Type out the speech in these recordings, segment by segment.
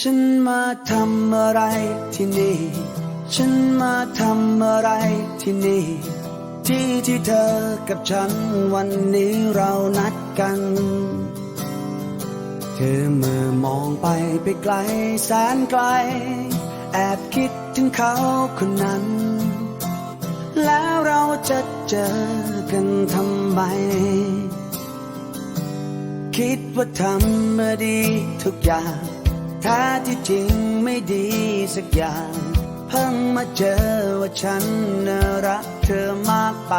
ฉันมาทำอะไรที่นี่ ฉันมาทำอะไรที่นี่ ที่ที่เธอกับฉันวันนี้เรานัดกัน เธอเมื่อมองไปไปไกลแสนไกล แอบคิดถึงเขาคนนั้น จะเจอกันทำไม คิดว่าทำมาดีทุกอย่างแท้ที่จริงไม่ดีสักอย่าง เพิ่งมาเจอว่าฉันน่ารักเธอมากไป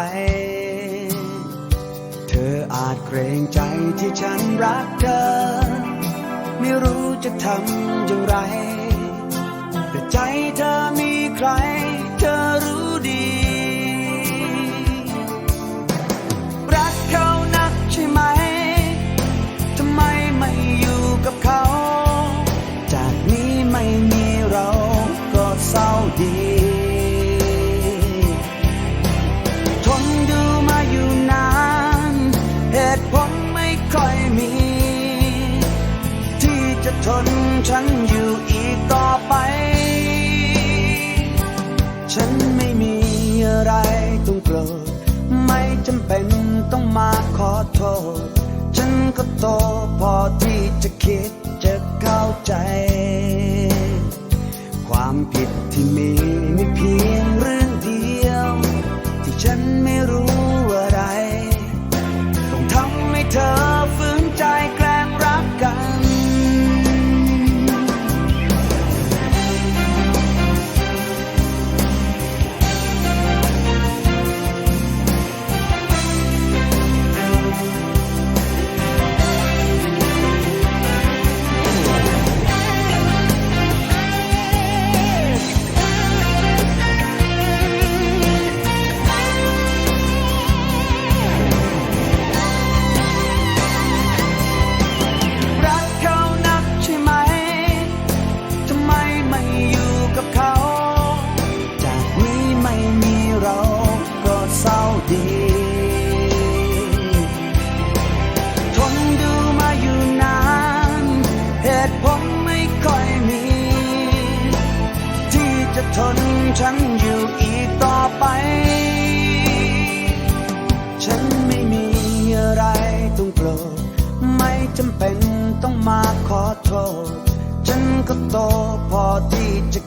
เธออาจเกรงใจที่ฉันรักเธอ ไม่รู้จะทำอย่างไร แต่ใจเธอมีใคร เธอรู้ ดีทนดูมาอยู่นาน เหตุผลไม่ค่อยมี ที่จะทนฉันอยู่อีกต่อไป ฉันไม่มีอะไรต้องโกรธไม่จำเป็นต้องมาขอโทษ ฉันก็โตพอที่จะคิดจะเข้าใจ ผิดที่มีไม่เพียง ดีทนดูมาอยู่นาน เหตุผลไม่ค่อยมี ที่จะทนฉันอยู่อีกต่อไป ฉันไม่มีอะไรต้องโกรธไม่จำเป็นต้องมาขอโทษ ฉันก็โตพอที่จะคิดจะ